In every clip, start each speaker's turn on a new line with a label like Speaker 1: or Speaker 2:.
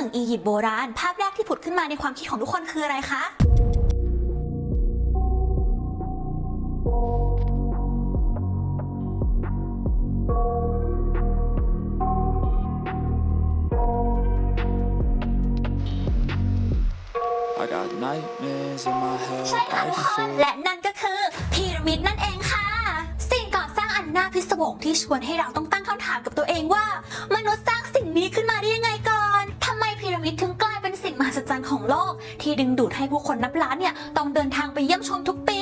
Speaker 1: ถึงอียิปต์โบราณ ภาพแรกที่ผุดขึ้นมาในความคิดของทุกคนคืออะไรคะ
Speaker 2: I got nightmares in my
Speaker 1: ใช่
Speaker 2: head.
Speaker 1: ค่ะ
Speaker 2: I
Speaker 1: ทุกคน
Speaker 2: feel
Speaker 1: และนั่นก็คือพีระมิดนั่นเองค่ะ สิ่งก่อสร้างอันน่าพิศวงที่ชวนให้เราต้องตั้งคำถามกับตัวเองว่า มนุษ มหัศจรรย์ของโลก ที่ดึงดูดให้ผู้คนนับล้านเนี่ยต้องเดินทางไปเยี่ยมชมทุกปี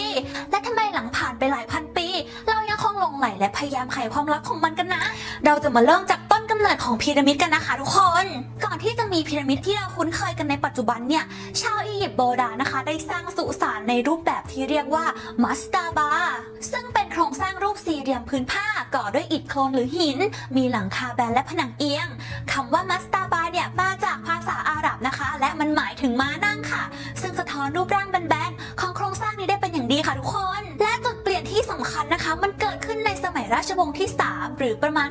Speaker 1: และทำไมหลังผ่านไปหลายพันปี เรายังคงหลงไหลและพยายามไขความลับของมันกันนะ เราจะมาเริ่มจากต้นกำเนิดของพีระมิดกันนะคะทุกคน ก่อนที่จะมีพีระมิดที่เราคุ้นเคยกันในปัจจุบันเนี่ยชาวอียิปต์โบราณนะคะ ได้สร้างสุสานในรูปแบบที่เรียกว่ามัสตาบาซึ่งเป็นโครงสร้างรูปสี่เหลี่ยมพื้นผ้าก่อด้วยอิฐโคลนหรือหิน มีหลังคาแบนและผนังเอียงคำว่ามัสตาบาเนี่ยมาจาก และมันหมายถึงม้านั่งค่ะ ซึ่งสะท้อนรูปร่างแบนๆของโครงสร้างนี้ได้เป็นอย่างดีค่ะทุกคน และจุดเปลี่ยนที่สำคัญนะคะ มันเกิดขึ้นในสมัยราชวงศ์ที่ 3 หรือประมาณ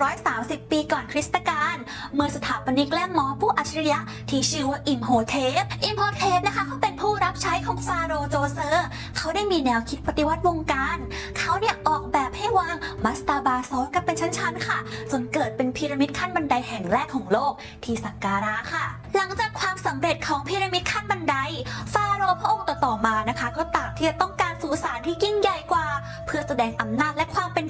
Speaker 1: 2,630 ปีก่อนคริสตกาลเมื่อสถาปนิกและหมอผู้ ฉริยะที่ชื่อว่าอิมโฮเทปอิมโฮเทปนะคะเขาเป็นผู้รับใช้ของฟาโรห์โจเซอร์ เขาได้มีแนวคิดปฏิวัติวงการ เขาเนี่ยออกแบบให้วางมัสตาบาซ้อนกันเป็นชั้นๆค่ะ จนเกิดเป็นพีระมิดขั้นบันไดแห่งแรกของโลกที่สักการะค่ะ หลังจากความสำเร็จของพีระมิดขั้นบันได ฟาโรห์พระองค์ต่อๆมานะคะ ก็ต่างที่จะต้องการสุสานที่ยิ่งใหญ่กว่า เพื่อแสดงอำนาจและความเป็น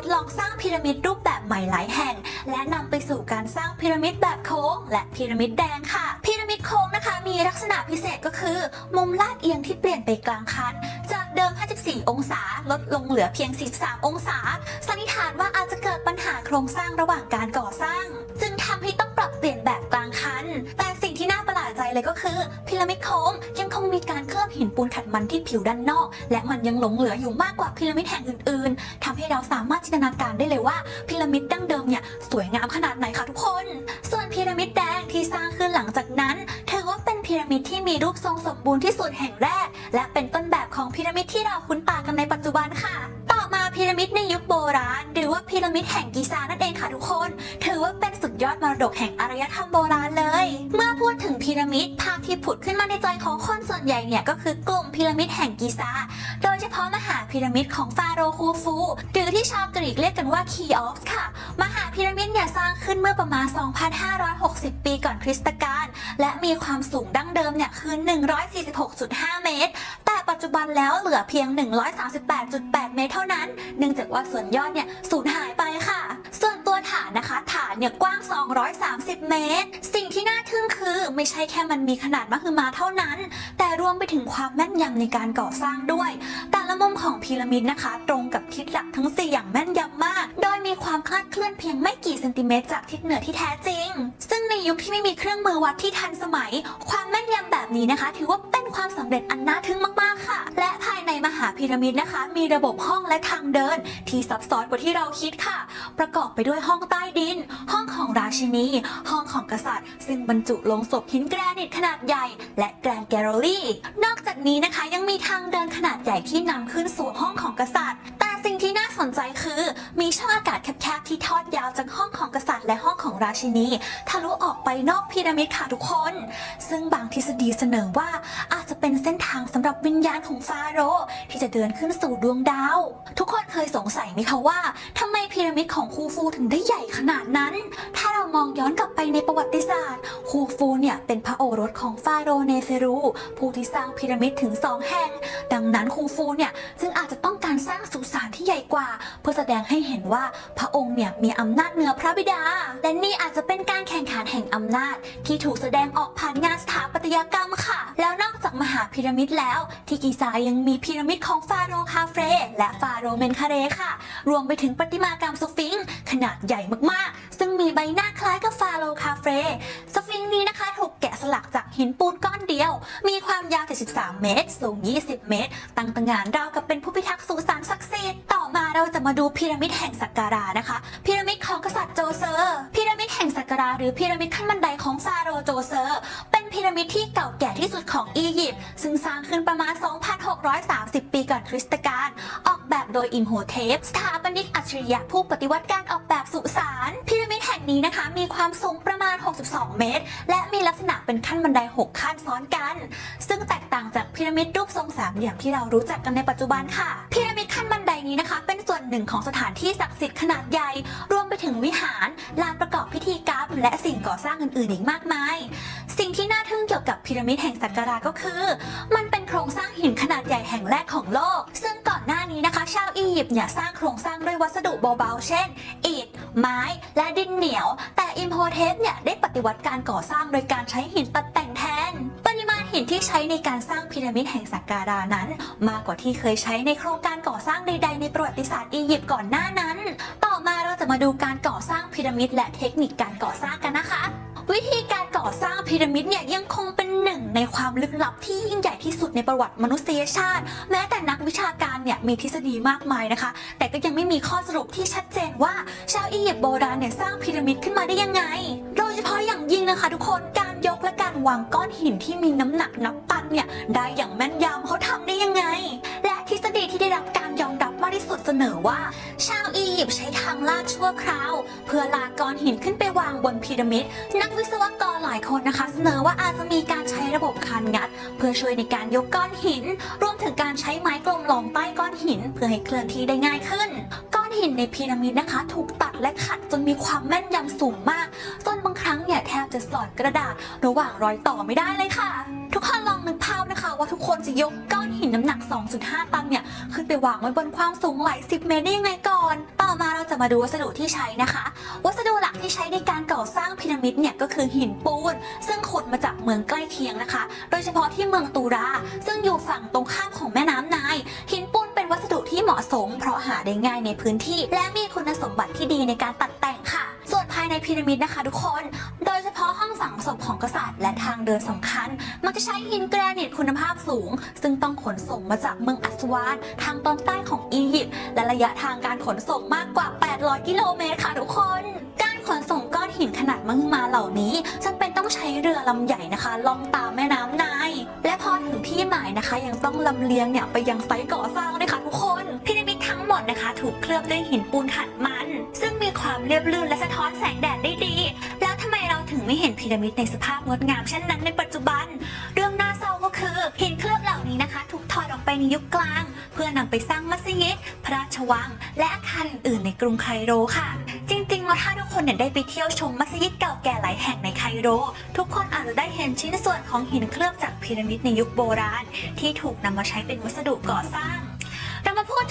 Speaker 1: ดลองสร้างพีระมิดรูปแบบใหม่หลายแห่ง และนำไปสู่การสร้างพีระมิดแบบโค้ง และพีระมิดแดงค่ะ พีระมิดโค้งนะคะ มีลักษณะพิเศษก็คือ มุมลาดเอียงที่เปลี่ยนไปกลางคัน จากเดิม 54 องศา ลดลงเหลือเพียง43องศา สันนิษฐานว่าอาจจะเกิดปัญหาโครงสร้างระหว่างการก่อสร้าง เลยก็คือพีระมิดโค้งยังคงมีการเคลือบหินปูนขัดมันที่ผิวด้านนอก และมันยังหลงเหลืออยู่มากกว่าพีระมิดแห่งอื่นๆทำให้เราสามารถจินตนาการได้เลยว่าพีระมิดดั้งเดิมเนี่ยสวยงามขนาดไหนคะทุกคน ส่วนพีระมิดแดงที่สร้างขึ้นหลังจากนั้น พีระมิดที่มีรูปทรงสมบูรณ์ที่สุดแห่งแรก และเป็นต้นแบบของพีระมิดที่เราคุ้นตากันในปัจจุบันค่ะ ต่อมาพีระมิดในยุคโบราณ หรือว่าพีระมิดแห่งกิซานั่นเองค่ะทุกคน ถือว่าเป็นสุดยอดมรดกแห่งอารยธรรมโบราณเลย เมื่อพูดถึงพีระมิดภาพที่ผุดขึ้นมาในใจของคนส่วนใหญ่เนี่ยก็คือกลุ่มพีระมิดแห่งกิซา พีระมิดของฟาโรห์คูฟู หรือที่ชาวกรีกเรียกกันว่าคีออฟส์ค่ะ มหาพีระมิดเนี่ยสร้างขึ้นเมื่อประมาณ 2,560 ปีก่อนคริสตกาลและมีความสูงดั้งเดิมเนี่ยคือ 146.5 เมตร แต่ปัจจุบันแล้วเหลือเพียง 138.8 เมตรเท่านั้น เนื่องจากว่าส่วนยอดเนี่ยสูญหายไปค่ะ ส่วนตัวฐานนะคะ ฐานเนี่ยกว้าง 230 เมตร สิ่งที่น่าทึ่งคือไม่ใช่แค่มันมีขนาดมหึมาเท่านั้น แต่รวมไปถึงความแม่นยำในการก่อสร้างด้วยแต่ มุมของพีระมิดนะคะ ตรงกับทิศหลักทั้ง 4 อย่างแม่นยำมาก โดยมีความคลาดเคลื่อนเพียงไม่กี่เซนติเมตรจากทิศเหนือที่แท้จริง ซึ่งในยุคที่ไม่มีเครื่องมือวัดที่ทันสมัย ความแม่นยำแบบนี้นะคะ ถือว่าเป็นความสำเร็จอันน่าทึ่งมากๆค่ะ และภายในมหาพีระมิดนะคะ มีระบบห้องและทางเดิน ที่ซับซ้อนกว่าที่เราคิดค่ะ ประกอบไปด้วยห้องใต้ดิน ห้องของราชินี ห้องของกษัตริย์ ซึ่งบรรจุลงศพหินแกรนิตขนาดใหญ่ และแกรนแกลเลอรี่ นอกจากนี้นะคะยังมีทางเดินขนาดใหญ่ที่นำขึ้นสู่ห้องของกษัตริย์ แต่สิ่งที่น่าสนใจคือ มีช่องอากาศแคบๆที่ทอดยาวจากห้องของกษัตริย์ และห้องของราชินีทะลุออกไปนอกพีระมิดค่ะทุกคน ซึ่งบางทฤษฎีเสนอว่าอาจจะเป็นเส้นทางสำหรับวิญญาณของฟาโรห์ที่จะเดินขึ้นสู่ดวงดาว ทุกคนเคยสงสัยไหมคะว่าทำไมพีระมิดของคูฟูถึงได้ใหญ่ขนาดนั้น ถ้าเรามองย้อนกลับไปในประวัติศาสตร์คูฟูเนี่ยเป็นพระโอรสของฟาโรห์เนเฟรูผู้ที่สร้างพีระมิดถึงสองแห่ง ดังนั้นคูฟูเนี่ยจึงอาจจะต้องการสร้าง ว่า เพื่อแสดงให้เห็นว่าพระองค์เนี่ยมีอำนาจเหนือพระบิดา และนี่อาจจะเป็นการแข่งขันแห่งอำนาจ ที่ถูกแสดงออกผ่านงานสถาปัตยกรรมค่ะ แล้วนอกจากมหาพีระมิดแล้ว ที่กิซายังมีพีระมิดของฟาโรห์คาเฟและฟาโรห์เมนคาเรค่ะ รวมไปถึงประติมากรรมสฟิงค์ขนาดใหญ่มากๆ ซึ่งมีใบหน้าคล้ายกับฟาโรห์คาเฟ่สฟิงค์นี้นะคะถูกแกะสลักจากหินปูนก้อนเดียว มีความยาว 73 เมตร สูง 20 เมตร ตั้งตระหงานราวกับเป็นผู้พิทักษ์สุสานศักดิ์สิทธิ์ต่อมาเราจะมาดูพีระมิดแห่งสักการะนะคะ พีระมิดของกษัตริย์โจเซอร์พีระมิดแห่งสักการะหรือพีระมิดขั้นบันไดของฟาโรห์โจเซอร์ พีระมิดที่เก่าแก่ที่สุดของอียิปต์ซึ่งสร้างขึ้นประมาณ 2,630 ปีก่อนคริสตกาลออกแบบโดยอิมโฮเทปสถาปนิกอัจฉริยะผู้ปฏิวัติการออกแบบสุสานพีระมิดแห่งนี้นะคะ มีความสูงประมาณ 62 เมตร และมีลักษณะเป็นขั้นบันได 6 ขั้นซ้อนกัน ซึ่งแตกต่างจากพีระมิดรูปทรงสามเหลี่ยมที่เรารู้จักกันในปัจจุบันค่ะพีระมิดขั้นบันไดนี้นะคะ เป็นส่วนหนึ่งของสถานที่ศักดิ์สิทธิ์ขนาดใหญ่ รวมไปถึงวิหารลานประกอบพิธีกรรมและสิ่งก่อสร้างอื่นๆอีกมากมาย พีระมิดแห่งสักการะก็คือ มันเป็นโครงสร้างหินขนาดใหญ่แห่งแรกของโลก ซึ่งก่อนหน้านี้นะคะ ชาวอียิปต์เนี่ยสร้างโครงสร้างด้วยวัสดุเบาๆ เช่น อิฐ ไม้ และดินเหนียว แต่อิมโพเทสเนี่ยได้ปฏิวัติการก่อสร้างโดยการใช้หินตัดแต่งแทน ปริมาณหินที่ใช้ในการสร้างพีระมิดแห่งสักการะนั้น มากกว่าที่เคยใช้ในโครงการก่อสร้างใดๆในประวัติศาสตร์อียิปต์ก่อนหน้านั้น ต่อมาเราจะมาดูการก่อสร้างพีระมิดและเทคนิคการก่อสร้างกันนะคะ วิธีการก่อสร้างพีระมิดเนี่ยยังคงเป็นหนึ่งในความลึกลับที่ยิ่งใหญ่ที่สุดในประวัติมนุษยชาติ แม้แต่นักวิชาการเนี่ยมีทฤษฎีมากมายนะคะ แต่ก็ยังไม่มีข้อสรุปที่ชัดเจนว่า ชาวอียิปต์โบราณเนี่ยสร้างพีระมิดขึ้นมาได้ยังไง โดยเฉพาะอย่างยิ่งนะคะ ทุกคนการยกและการวางก้อนหินที่มีน้ำหนักนับตันเนี่ยได้อย่างแม่นยำเขาทำได้ยังไง และทฤษฎีที่ได้รับการ รับมากที่สุดเสนอว่า ชาวอียิปต์ใช้ทางลาดชั่วคราว เพื่อลากก้อนหินขึ้นไปวางบนพีระมิด นักวิศวกรหลายคนนะคะ เสนอว่าอาจจะมีการใช้ระบบคานงัด เพื่อช่วยในการยกก้อนหิน รวมถึงการใช้ไม้กลมรองใต้ก้อนหิน เพื่อให้เคลื่อนที่ได้ง่ายขึ้น ก้อนหินในพีระมิดนะคะ ถูกตัดและขัดจนมีความแม่นยำสูงมากจนบาง เนี่ยแทบจะสอดกระดาษระหว่างรอยต่อไม่ได้เลยค่ะ ทุกคนลองนึกภาพนะคะ ว่าทุกคนจะยกก้อนหินน้ำหนัก 2.5 ตันเนี่ยขึ้นไปวางไว้บนความสูงหลายสิบเมตรได้ยังไงก่อน ต่อมาเราจะมาดูวัสดุที่ใช้นะคะ วัสดุหลักที่ใช้ในการก่อสร้างพีระมิดเนี่ยก็คือหินปูน ซึ่งขุดมาจากเมืองใกล้เคียงนะคะ โดยเฉพาะที่เมืองตูรา ซึ่งอยู่ฝั่งตรงข้ามของแม่น้ำไนายหินปูนเป็นวัสดุที่เหมาะสม เพราะหาได้ง่ายในพื้นที่ และมีคุณสมบัติที่ดีในการตัดแต่งค่ะายในพีระมิดนะคะทุกคน โดยเฉพาะห้องฝังศพของกษัตริย์ และทางเดินสำคัญ มักจะใช้หินแกรนิตคุณภาพสูง ซึ่งต้องขนส่งมาจากเมืองอัสวานทางตอนใต้ของอียิปต์และระยะทางการขนส่งมากกว่า 800 กิโลเมตรค่ะทุกคน การขนส่งก้อนหินขนาดมหึมาเหล่านี้จำเป็นต้องใช้เรือลำใหญ่นะคะล่องตามแม่น้ำไนายและพอถึงที่หมายนะคะ ยังต้องลำเลียงเนี่ยไปยังไซต์ก่อสร้างด้วยค่ะทุกคนพีระมิด ทั้งหมดนะคะ ถูกเคลือบด้วยหินปูนขัดมัน ซึ่งมีความเรียบลื่นและสะท้อนแสงแดดได้ดี แล้วทำไมเราถึงไม่เห็นพีระมิดในสภาพงดงามเช่นนั้นในปัจจุบัน เรื่องน่าเศร้าก็คือหินเคลือบเหล่านี้นะคะ ถูกถอดออกไปในยุคกลาง เพื่อนำไปสร้างมัสยิด พระราชวัง และอาคารอื่นๆในกรุงไคโรค่ะ จริงๆแล้วถ้าทุกคนเนี่ยได้ไปเที่ยวชมมัสยิดเก่าแก่หลายแห่งในไคโร ทุกคนอาจจะได้เห็นชิ้นส่วนของหินเคลือบจากพีระมิดในยุคโบราณ ที่ถูกนำมาใช้เป็นวัสดุก่อสร้าง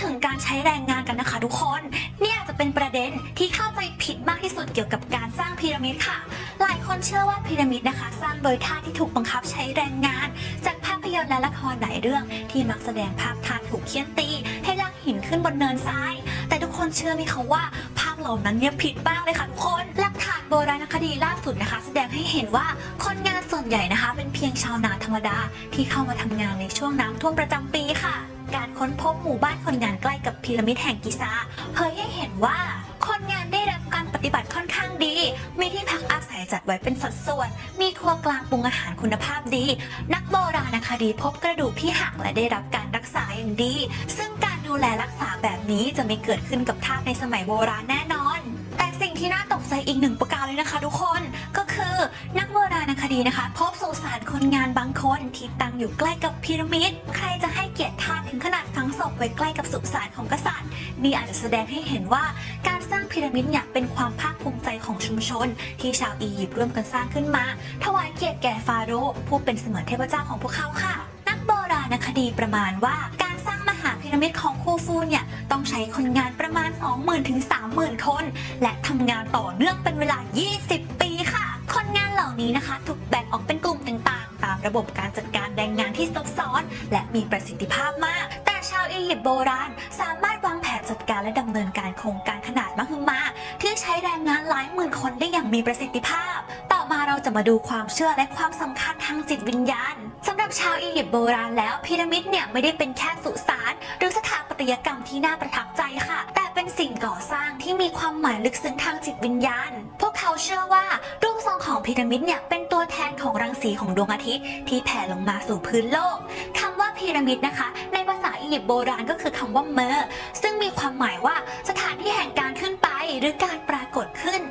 Speaker 1: ถึงการใช้แรงงานกันนะคะทุกคน เนี่ยจะเป็นประเด็นที่เข้าใจผิดมากที่สุดเกี่ยวกับการสร้างพีระมิดค่ะ หลายคนเชื่อว่าพีระมิดนะคะ สร้างโดยท่าที่ถูกบังคับใช้แรงงาน จากภาพยนตร์และละครหลายเรื่อง ที่มักแสดงภาพท่าถูกเคี่ยนตี ให้ลากหินขึ้นบนเนินทราย แต่ทุกคนเชื่อไหมคะว่าภาพเหล่านั้นเนี่ยผิดบ้างเลยค่ะทุกคนหลักฐานโบราณคดีล่าสุดนะคะ แสดงให้เห็นว่าคนงานส่วนใหญ่นะคะ เป็นเพียงชาวนาธรรมดาที่เข้ามาทำงานในช่วงน้ำท่วมประจำปีค่ะ การค้นพบหมู่บ้านคนงานใกล้กับพีระมิดแห่งกิซาเผยให้เห็นว่าคนงานได้รับการปฏิบัติค่อนข้างดี มีที่พักอาศัยจัดไว้เป็นสัดส่วน มีครัวกลางปรุงอาหารคุณภาพดี นักโบราณคดีพบกระดูกที่หักและได้รับการรักษาอย่างดี ซึ่งการดูแลรักษาแบบนี้จะไม่เกิดขึ้นกับทาสในสมัยโบราณแน่นอน ที่น่าตกใจอีกหนึ่งประการเลยนะคะ ทุกคนก็คือนักโบราณคดีนะคะ พบสุสานคนงานบางคนที่ตั้งอยู่ใกล้กับพีระมิด ใครจะให้เกียรติท่าถึงขนาดฝังศพไว้ใกล้กับสุสานของกษัตริย์ นี่อาจจะแสดงให้เห็นว่าการสร้างพีระมิดเนี่ยเป็นความภาคภูมิใจของชุมชน ที่ชาวอียิปต์ร่วมกันสร้างขึ้นมา ถวายเกียรติแก่ฟาโรห์ผู้เป็นเสมือนเทพเจ้าของพวกเขาค่ะ นักโบราณคดีประมาณว่าการสร้างมห พีระมิดของคูฟูเนี่ยต้องใช้คนงานประมาณ 20,000ถึง30,000 คน และทำงานต่อเนื่องเป็นเวลา 20 ปีค่ะ คนงานเหล่านี้นะคะ ถูกแบ่งออกเป็นกลุ่มต่างๆ ตามระบบการจัดการแรงงานที่ซับซ้อน และมีประสิทธิภาพมาก แต่ชาวอียิปต์โบราณ สามารถวางแผนจัดการและดำเนินการโครงการขนาดมหึมา ที่ใช้แรงงานหลายหมื่นคนได้อย่างมีประสิทธิภาพ ต่อมาเราจะมาดูความเชื่อและความสำคัญทางจิตวิญญาณสำหรับชาวอียิปต์โบราณแล้วพีระมิดเนี่ยไม่ได้เป็นแค่สุสานหรือสถาปัตยกรรมที่น่าประทับใจค่ะ แต่เป็นสิ่งก่อสร้างที่มีความหมายลึกซึ้งทางจิตวิญญาณ พวกเขาเชื่อว่ารูปทรงของพีระมิดเนี่ยเป็นตัวแทนของรังสีของดวงอาทิตย์ที่แผ่ลงมาสู่พื้นโลกคำว่าพีระมิดนะคะ ในภาษาอียิปต์โบราณก็คือคำว่าเมอร์ซึ่งมีความหมายว่าสถานที่แห่งการขึ้นไปหรือการปรากฏขึ้น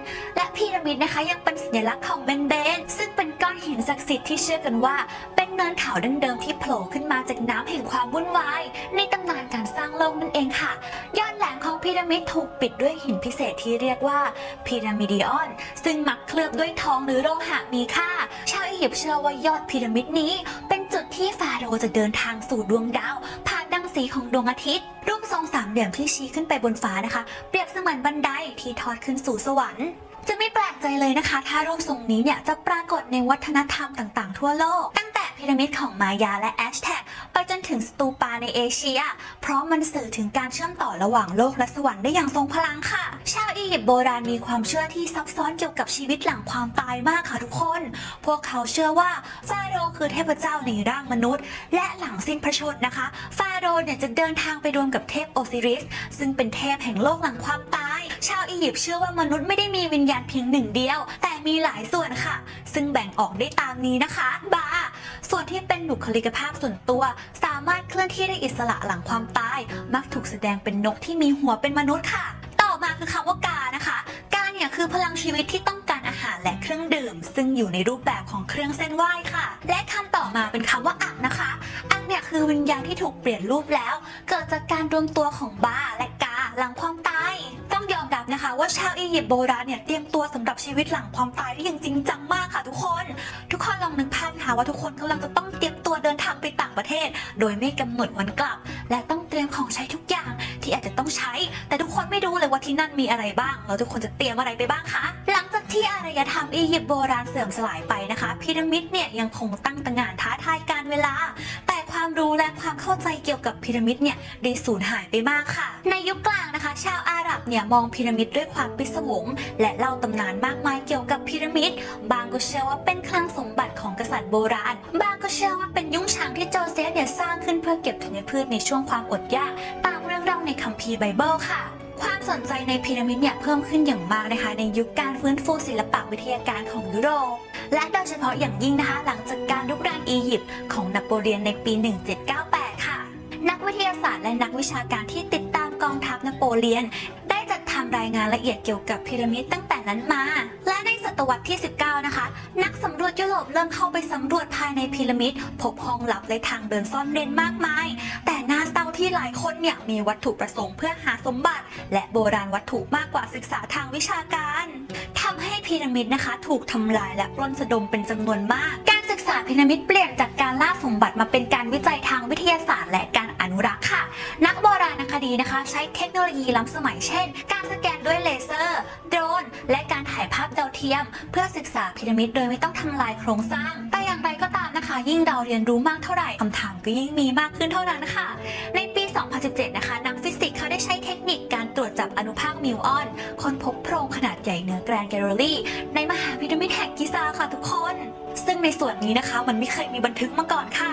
Speaker 1: พีระมิดนะคะ ยังเป็นสัญลักษณ์ของเบนเบน ซึ่งเป็นก้อนหินศักดิ์สิทธิ์ที่เชื่อกันว่า เป็นเนินเขาดั้งเดิมที่โผล่ขึ้นมาจากน้ำแห่งความวุ่นวาย ในตำนานการสร้างโลกนั่นเองค่ะ ยอดแหลมของพีระมิดถูกปิดด้วยหินพิเศษที่เรียกว่าพีระมิดิออน ซึ่งมักเคลือบด้วยทองหรือโลหะมีค่า ชาวอียิปต์เชื่อว่ายอดพีระมิดนี้ เป็นจุดที่ฟาโรห์จะเดินทางสู่ดวงดาว ผ่านดังสีของดวงอาทิตย์รูปทรงสามเหลี่ยมที่ชี้ขึ้นไปบนฟ้านะคะ เปรียบเสมือนบันไดที่ทอดขึ้นสู่สวรรค์ จะไม่แปลกใจเลยนะคะ ถ้ารูปทรงนี้เนี่ยจะปรากฏในวัฒนธรรมต่างๆ ทั่วโลก ตั้งแต่พีระมิดของมายาและแอชแท็กไปจนถึงสตูปาในเอเชีย เพราะมันสื่อถึงการเชื่อมต่อระหว่างโลกและสวรรค์ได้อย่างทรงพลังค่ะ ชาวอียิปต์โบราณมีความเชื่อที่ซับซ้อนเกี่ยวกับชีวิตหลังความตายมากค่ะทุกคน พวกเขาเชื่อว่าฟาโรห์คือเทพเจ้าในร่างมนุษย์ และหลังสิ้นพระชนม์นะคะ ฟาโรห์เนี่ยจะเดินทางไปรวมกับเทพโอซิริส ซึ่งเป็นเทพแห่งโลกหลังความตายชาว อียิปต์เชื่อว่ามนุษย์ไม่ได้มีวิญญาณเพียงหนึ่งเดียว แต่มีหลายส่วนค่ะ ซึ่งแบ่งออกได้ตามนี้นะคะบาส่วนที่เป็นบุคลิกภาพส่วนตัว สามารถเคลื่อนที่ได้อิสระหลังความตาย มักถูกแสดงเป็นนกที่มีหัวเป็นมนุษย์ค่ะ ต่อมาคือคำว่ากานะคะ กาเนี่ยคือพลังชีวิตที่ต้องการอาหารและเครื่องดื่ม ซึ่งอยู่ในรูปแบบของเครื่องเส้นไหว้ค่ะ และคำต่อมาเป็นคำว่าอักนะคะอักเนี่ยคือวิญญาณที่ถูกเปลี่ยนรูปแล้ว เกิดจากการรวมตัวของบาและกา หลังความตาย ต้องยอมรับนะคะว่าชาวอียิปต์โบราณเนี่ยเตรียมตัวสำหรับชีวิตหลังความตายได้อย่างจริงจังมากค่ะทุกคน ทุกคนลองนึกภาพนะคะว่าทุกคนกำลังจะต้องเตรียมตัวเดินทางไปต่างประเทศ โดยไม่กำหนดวันกลับ และต้องเตรียมของใช้ทุกอย่างที่อาจจะต้องใช้ แต่ทุกคนไม่รู้เลยว่าที่นั่นมีอะไรบ้างแล้วทุกคนจะเตรียมอะไรไปบ้างคะหลังจาก ที่อารยธรรมอียิปต์โบราณเสื่อมสลายไปนะคะพีระมิดเนี่ยยังคงตั้งตระหง่านท้าทายการเวลา แต่ความรู้และความเข้าใจเกี่ยวกับพีระมิดเนี่ยได้สูญหายไปมากค่ะ ในยุคกลางนะคะ ชาวอาหรับเนี่ยมองพีระมิดด้วยความพิศวงและเล่าตำนานมากมายเกี่ยวกับพีระมิด บางก็เชื่อว่าเป็นคลังสมบัติของกษัตริย์โบราณ บางก็เชื่อว่าเป็นยุ้งฉางที่โจเซฟเนี่ยสร้างขึ้นเพื่อเก็บธัญพืชในช่วงความอดอยากตามเรื่องเล่าในคัมภีร์ไบเบิลค่ะ ความสนใจในพีระมิดเนี่ยเพิ่มขึ้นอย่างมากนะคะในยุคการฟื้นฟูศิลปะวิทยาการของยุโรป และโดยเฉพาะอย่างยิ่งนะคะ หลังจากการลุกรานอียิปต์ของนโปเลียนในปี 1798 ค่ะ นักวิทยาศาสตร์และนักวิชาการที่ติดตามกองทัพนโปเลียน ได้จัดทำรายงานละเอียดเกี่ยวกับพีระมิดตั้งแต่นั้นมา และในศตวรรษที่ 19 นะคะ นักสำรวจยุโรปเริ่มเข้าไปสำรวจภายในพีระมิดพบห้องลับและทางเดินซ่อนเร้นมากมาย แต่ ที่หลายคนเนี่ยมีวัตถุประสงค์เพื่อหาสมบัติ และโบราณวัตถุมากกว่าศึกษาทางวิชาการทำให้พีระมิดนะคะ ถูกทำลายและปล้นสะดมเป็นจำนวนมาก การศึกษาพีระมิดเปลี่ยนจากการล่าสมบัติมาเป็นการวิจัยทางวิทยาศาสตร์ และการอนุรักษ์ค่ะ นักโบราณคดีนะคะ ใช้เทคโนโลยีล้ำสมัยเช่น การสแกนด้วยเลเซอร์ โดรน และการถ่ายภาพดาวเทียม เพื่อศึกษาพีระมิดโดยไม่ต้องทำลายโครงสร้าง นะคะ ยิ่งเราเรียนรู้มากเท่าไหร่คำถามก็ยิ่งมีมากขึ้นเท่านั้นค่ะ ในปี 2017 นะคะนักฟิสิกส์ ใช้เทคนิคการตรวจจับอนุภาคมิวออน ค้นพบโพรงขนาดใหญ่เหนือแกรนแกลเลอรี่ ในมหาพีระมิดแห่งกิซาค่ะทุกคน ซึ่งในส่วนนี้นะคะมันไม่เคยมีบันทึกมาก่อนค่ะ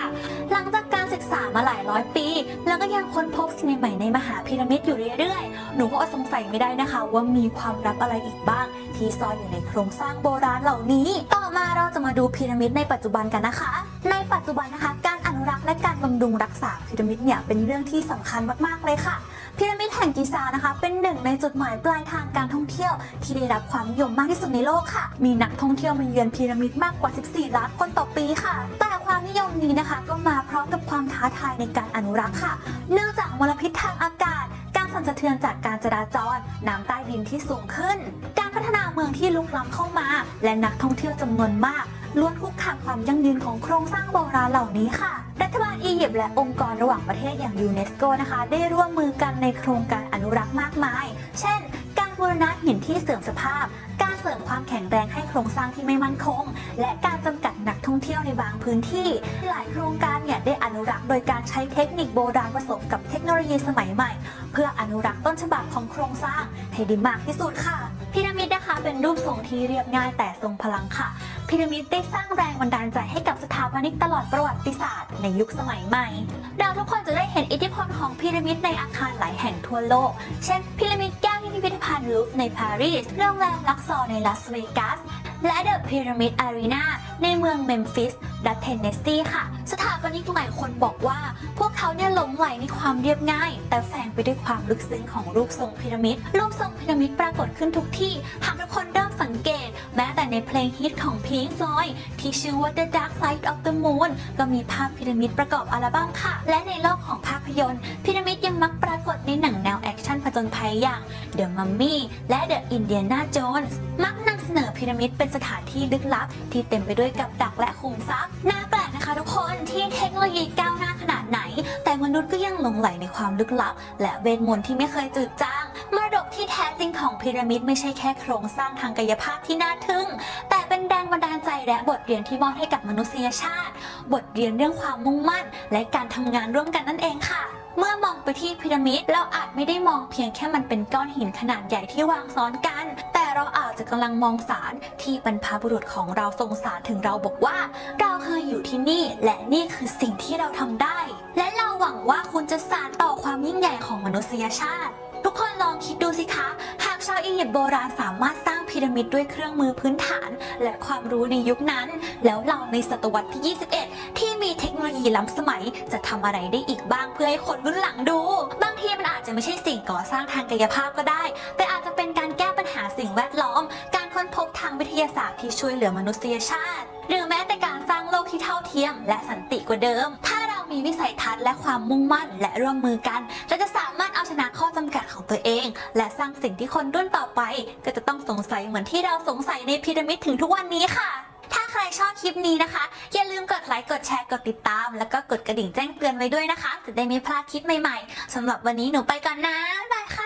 Speaker 1: หลังจากการศึกษามาหลายร้อยปี แล้วก็ยังค้นพบสิ่งใหม่ในมหาพีระมิดอยู่เรื่อยๆ หนูก็อดสงสัยไม่ได้นะคะ ว่ามีความลับอะไรอีกบ้าง ที่ซ่อนอยู่ในโครงสร้างโบราณเหล่านี้ ต่อมาเราจะมาดูพีระมิดในปัจจุบันกันนะคะ ในปัจจุบันนะคะ การอนุรักษ์และการบำรุงรักษาพีระมิดเนี่ยเป็นเรื่องที่สำคัญมากๆเลยค่ะ พีระมิดแห่งกิซานะคะ เป็นหนึ่งในจุดหมายปลายทางการท่องเที่ยว ที่ได้รับความนิยมมากที่สุดในโลกค่ะ มีนักท่องเที่ยวมาเยือนพีระมิดมากกว่า 14 ล้านคนต่อปีค่ะ แต่ความนิยมนี้นะคะ ก็มาพร้อมกับความท้าทายในการอนุรักษ์ค่ะ เนื่องจากมลพิษทางอากาศ การสั่นสะเทือนจากการจราจร น้ำใต้ดินที่สูงขึ้น การพัฒนาเมืองที่ลุกล้ำเข้ามา และนักท่องเที่ยวจำนวนมากล้วนคุกคามความยั่งยืนของโครงสร้างโบราณเหล่านี้ค่ะ รัฐบาลอียิปต์และองค์กรระหว่างประเทศอย่างยูเนสโกนะคะ ได้ร่วมมือกันในโครงการอนุรักษ์มากมาย เช่น การบูรณะหินที่เสื่อมสภาพ การเสริมความแข็งแรงให้โครงสร้างที่ไม่มั่นคง และการจำกัดนักท่องเที่ยวในบางพื้นที่ หลายโครงการเนี่ยได้อนุรักษ์โดยการใช้เทคนิคโบราณผสมกับเทคโนโลยีสมัยใหม่ เพื่ออนุรักษ์ต้นฉบับของโครงสร้างให้ด้มากที่สุดค่ะพีระมิดนะคะเป็นรูปทรงที่เรียบง่ายแต่ทรงพลังค่ะ พีระมิดได้สร้างแรงบันดาลใจให้กับสถาปนิกตลอดประวัติศาสตร์ในยุคสมัยใหม่ เราทุกคนจะได้เห็นอิทธิพลของพีระมิดในอาคารหลายแห่งทั่วโลก เช่นพีระมิดแก้วที่พิพิธภัณฑ์ลูฟในปารีส โรงแรมลักซอร์ในลาสเวกัส และเดอะพีระมิดอารีนาในเมืองเมมฟิสรัฐเทนเนสซีค่ะ สถาปนิกหลายคนบอกว่า พวกเขาเนี่ยหลงไหลในความเรียบง่าย แต่แฝงไปด้วยความลึกซึ้งของรูปทรงพีระมิด รูปทรงพีระมิดปรากฏขึ้นทุกที่ หากทุกคนเริ่ สังเกต แม้แต่ในเพลงฮิตของ Pink Floyd ที่ชื่อว่า The Dark Side of the Moon ก็มีภาพพีระมิดประกอบอัลบั้มค่ะ และในโลกของภาพยนตร์พีระมิดยังมักปรากฏในหนังแนวแอคชั่นผจญภัยอย่าง The Mummy และ The Indiana Jones มักนำเสนอพีระมิดเป็นสถานที่ลึกลับ ที่เต็มไปด้วยกับดักและขุมทรัพย์น่าแปลกนะคะทุกคนที่เทคโนโลยีก้าวหน้าข ไหน แต่มนุษย์ก็ยังหลงไหลในความลึกลับ และเวทมนต์ที่ไม่เคยจืดจางมรดกที่แท้จริงของพีระมิดไม่ใช่แค่โครงสร้างทางกายภาพที่น่าทึ่ง แต่เป็นแรงบันดาลใจและบทเรียนที่มอบให้กับมนุษยชาติ บทเรียนเรื่องความมุ่งมั่น และการทำงานร่วมกันนั่นเองค่ะเมื่อมองไปที่พีระมิดเราอาจไม่ได้มองเพียงแค่มันเป็นก้อนหินขนาดใหญ่ที่วางซ้อนกัน แต่เราอาจจะกำลังมองสารที่บรรพบุรุษของเราทรงสารถึงเราบอกว่า เราเคยอยู่ที่นี่และนี่คือสิ่งที่เราทำได้ และเราหวังว่าคุณจะสานต่อความยิ่งใหญ่ของมนุษยชาติ ทุกคนลองคิดดูสิคะ หากชาวอียิปต์โบราณสามารถสร้างพีระมิดด้วยเครื่องมือพื้นฐาน และความรู้ในยุคนั้น แล้วเราในศตวรรษที่ 21 ที่มีเทคโนโลยีล้ำสมัย จะทำอะไรได้อีกบ้างเพื่อให้คนรุ่นหลังดู บางทีมันอาจจะไม่ใช่สิ่งก่อสร้างทางกายภาพก็ได้ แต่อาจจะเป็นการแก้ปัญหาสิ่งแวดล้อม การค้นพบทางวิทยาศาสตร์ที่ช่วยเหลือมนุษยชาติ หรือแม้แต่การสร้างโลกที่เท่าเทียม และสันติกว่าเดิมถ้า มีวิสัยทัศน์และความมุ่งมั่นและร่วมมือกันเราจะสามารถเอาชนะข้อจำกัดของตัวเอง และสร้างสิ่งที่คนรุ่นต่อไป ก็จะต้องสงสัยเหมือนที่เราสงสัยในพีระมิดถึงทุกวันนี้ค่ะ ถ้าใครชอบคลิปนี้นะคะ อย่าลืมกดไลค์กดแชร์กดติดตาม แล้วก็กดกระดิ่งแจ้งเตือนไว้ด้วยนะคะ จะได้ไม่พลาดคลิปใหม่ๆสำหรับวันนี้หนูไปก่อนนะบ๊ายบายค่ะ